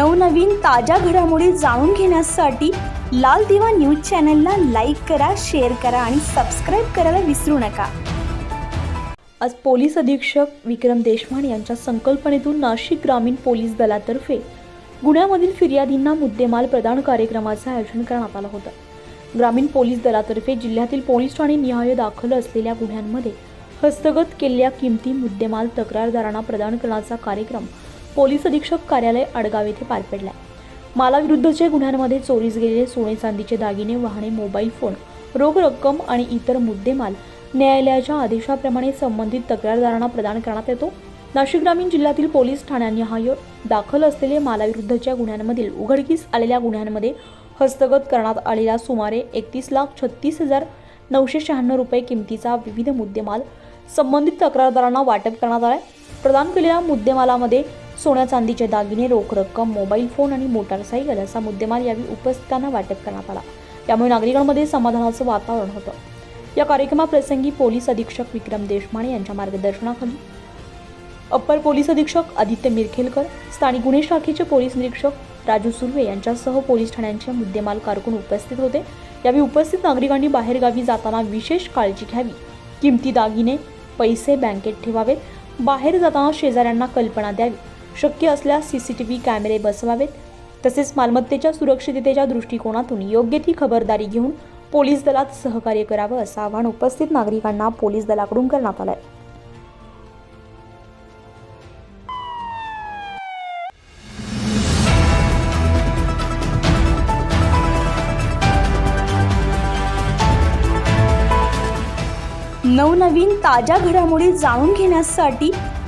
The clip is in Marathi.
नवनवीन ताज्या घडामोडी जाणून घेण्यासाठी लाल दिवा न्यूज चॅनलला लाईक करा शेअर करा आणि सबस्क्राईब करायला विसरू नका. आज पोलीस अधीक्षक विक्रम देशमान यांच्या संकल्पनेतून नाशिक ग्रामीण पोलीस दलातर्फे गुन्ह्यामधील फिर्यादींना मुद्देमाल प्रदान कार्यक्रमाचं आयोजन करण्यात आलं होतं. ग्रामीण पोलीस दलातर्फे जिल्ह्यातील पोलीस ठाणे निहाय दाखल असलेल्या गुन्ह्यांमध्ये हस्तगत केलेल्या किमती मुद्देमाल तक्रारदारांना प्रदान करण्याचा कार्यक्रम पोलीस अधीक्षक कार्यालय आडगाव येथे पार पडला मालाविरुद्धच्या गुन्ह्यांमध्ये चोरीस गेलेले सोने चांदीचे दागिने वाहने मोबाईल फोन रोख रक्कम आणि इतर मुद्देमाल न्यायालयाच्या आदेशाप्रमाणे संबंधित तक्रारदारांना प्रदान करण्यात येतो. नाशिक ग्रामीण जिल्ह्यातील पोलीस ठाण्यांनिहाय दाखल असलेले मालाविरुद्धच्या गुन्ह्यांमधील उघडकीस आलेल्या गुन्ह्यांमध्ये हस्तगत करण्यात आलेला सुमारे एकतीस लाख छत्तीस हजार नऊशे शहाण्णव रुपये किमतीचा विविध मुद्देमाल संबंधित तक्रारदारांना वाटप करण्यात आलाय. प्रदान केलेल्या मुद्देमालामध्ये सोन्या चांदीचे दागिने रोख रक्कम मोबाईल फोन आणि मोटारसायकल असा मुद्देमाल यावेळी उपस्थितांना वाटप करण्यात आला. त्यामुळे नागरिकांमध्ये समाधानाचं वातावरण होतं. या कार्यक्रमाप्रसंगी पोलीस अधीक्षक विक्रम देशमाने यांच्या मार्गदर्शनाखाली अप्पर पोलीस अधीक्षक आदित्य मिरखेलकर स्थानिक गुन्हे शाखेचे पोलीस निरीक्षक राजू सुर्वे यांच्यासह पोलीस ठाण्यांचे मुद्देमाल कारकून उपस्थित होते. यावेळी उपस्थित नागरिकांनी बाहेरगावी जाताना विशेष काळजी घ्यावी. किमती दागिने पैसे बँकेत ठेवावेत. बाहेर जाताना शेजाऱ्यांना कल्पना द्यावी. शक्य असल्यास सी सी टी व्ही कॅमेरे बसवावेत. तसेच मालमत्तेच्या सुरक्षिततेच्या दृष्टिकोनातून योग्य ती खबरदारी घेऊन पोलीस दलात सहकार्य करावं असं आवाहन उपस्थित नागरिकांना पोलीस दलाकडून करण्यात आलं आहे नवनवीन ताज्या घडामोडी जाणून घेण्यासाठी